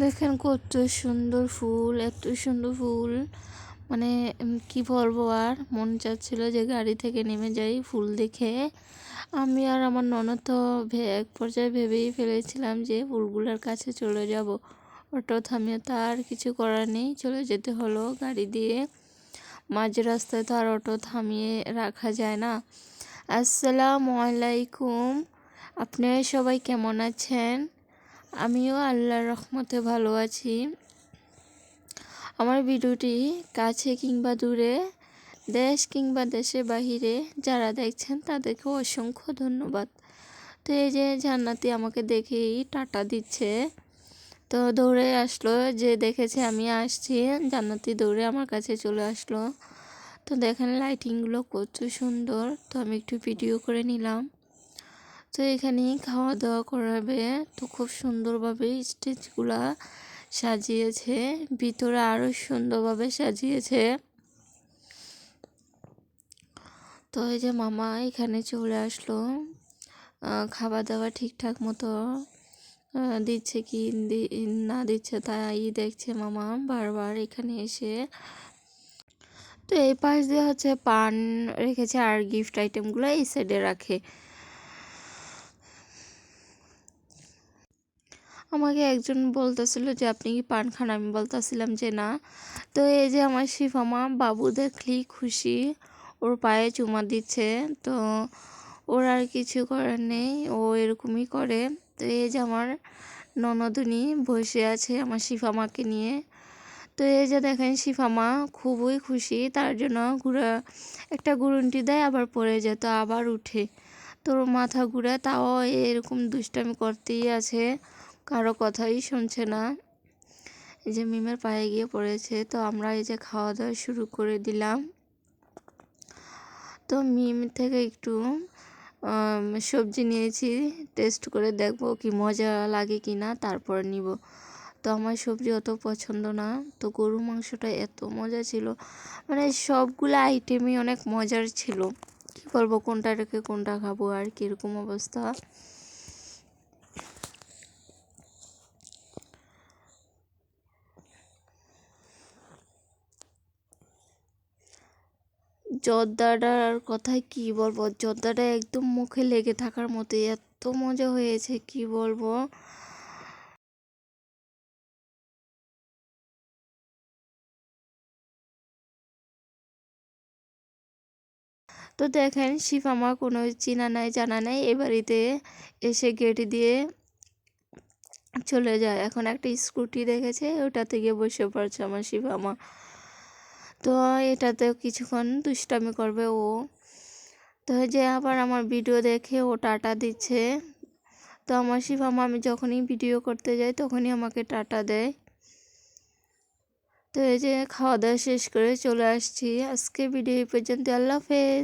দেখেন কত সুন্দর ফুল, এত সুন্দর ফুল। মানে কি বলব আর? মন চাচ্ছিল যে গাড়ি থেকে নেমে যাই ফুল দেখে। আমি আর আমার ননদ তো এক পর্যায়ে ভেবেই ফেলেছিলাম যে ফুলগুলোর কাছে চলে যাব। অটো থামিয়ে তার কিছু করার নেই, চলে যেতে হলো গাড়ি দিয়ে। মাঝ রাস্তায় তো আর অটো থামিয়ে রাখা যায় না। আসসালামু আলাইকুম। আপনারা সবাই কেমন আছেন? আমিও আল্লাহর রহমতে ভালো আছি। আমার ভিডিওটি কাছে কিংবা দূরে, দেশ কিংবা দেশের বাহিরে যারা দেখছেন তাদেরকে অসংখ্য ধন্যবাদ। তো এই যে জান্নাতি আমাকে দেখেই টাটা দিচ্ছে। তো দৌড়ে আসলো, যে দেখেছে আমি আসছি, জান্নাতি দৌড়ে আমার কাছে চলে আসলো। তো দেখেন লাইটিংগুলো কত সুন্দর। তো আমি একটু ভিডিও করে নিলাম। তো এখানে খাওয়া দাওয়া করাবে। তো খুব সুন্দরভাবে স্টেজগুলা সাজিয়েছে। ভিতরে আরও সুন্দরভাবে সাজিয়েছে। তো এই যে মামা এখানে চলে আসলো। খাবার দাবার ঠিকঠাক মতো দিচ্ছে কি না দিচ্ছে তাই দেখছে মামা বারবার এখানে এসে। তো এই পাশ দিয়ে হচ্ছে পান রেখেছে আর গিফট আইটেমগুলো এই সাইডে রাখে। আমাকে একজন বলতেছিল যে, আপনি কি পান খান? আমি বলতেছিলাম যে, না। তো এই যে আমার শিফামা বাবু দেখলি খুশি, ওর পায়ে চুমা দিচ্ছে। তো ওর আর কিছু করার নেই, ও এরকমই করে। তো এই যে আমার ননদনী বসে আছে আমার শিফামাকে নিয়ে। তো এই যে দেখেন শিফামা খুবই খুশি, তার জন্য ঘুরা একটা গুরুন্টি দেয়, আবার পড়ে যেত আবার উঠে। তোর মাথা ঘুরে তাও এরকম দুষ্টামি করতেই আছে। কারও কথাই শুনছে না। এই যে মিমের পায়ে গিয়ে পড়েছে, তো আমরা এই যে খাওয়া দাওয়া শুরু করে দিলাম। তো মিম থেকে একটু সবজি নিয়েছি টেস্ট করে দেখব কি মজা লাগে কি না তারপর নিব। তো আমার সবজি অত পছন্দ না, তো গরু মাংসটা এত মজা ছিল। মানে সবগুলো আইটেমই অনেক মজার ছিল। কি বলব, কোনটা রেখে কোনটা খাব, আর কীরকম অবস্থা। জর্দাটার কথা কি বলব? জর্দাটা একদম মুখে লেগে থাকার মতো, এত মজা হয়েছে, কি বলব? তো দেখেন শিফামা কোনো চিনা নাই, জানা নাই, এ বাড়িতে এসে গেট দিয়ে চলে যায়। এখন একটা স্কুটি দেখেছে ওটাতে গিয়ে বসে পড়ছে আমার শিফামা তো এটাতে কিছুক্ষণ দুষ্টামি করবে ও। তো যে আবার আমার ভিডিও দেখে ও টাটা দিচ্ছে। তো আমার শিফামা আমি যখনই ভিডিও করতে যাই তখনই আমাকে টাটা দেয়। তো এই যে খাওয়া দাওয়া শেষ করে চলে আসছি। আজকে ভিডিও এই পর্যন্ত আল্লাহ হাফেজ।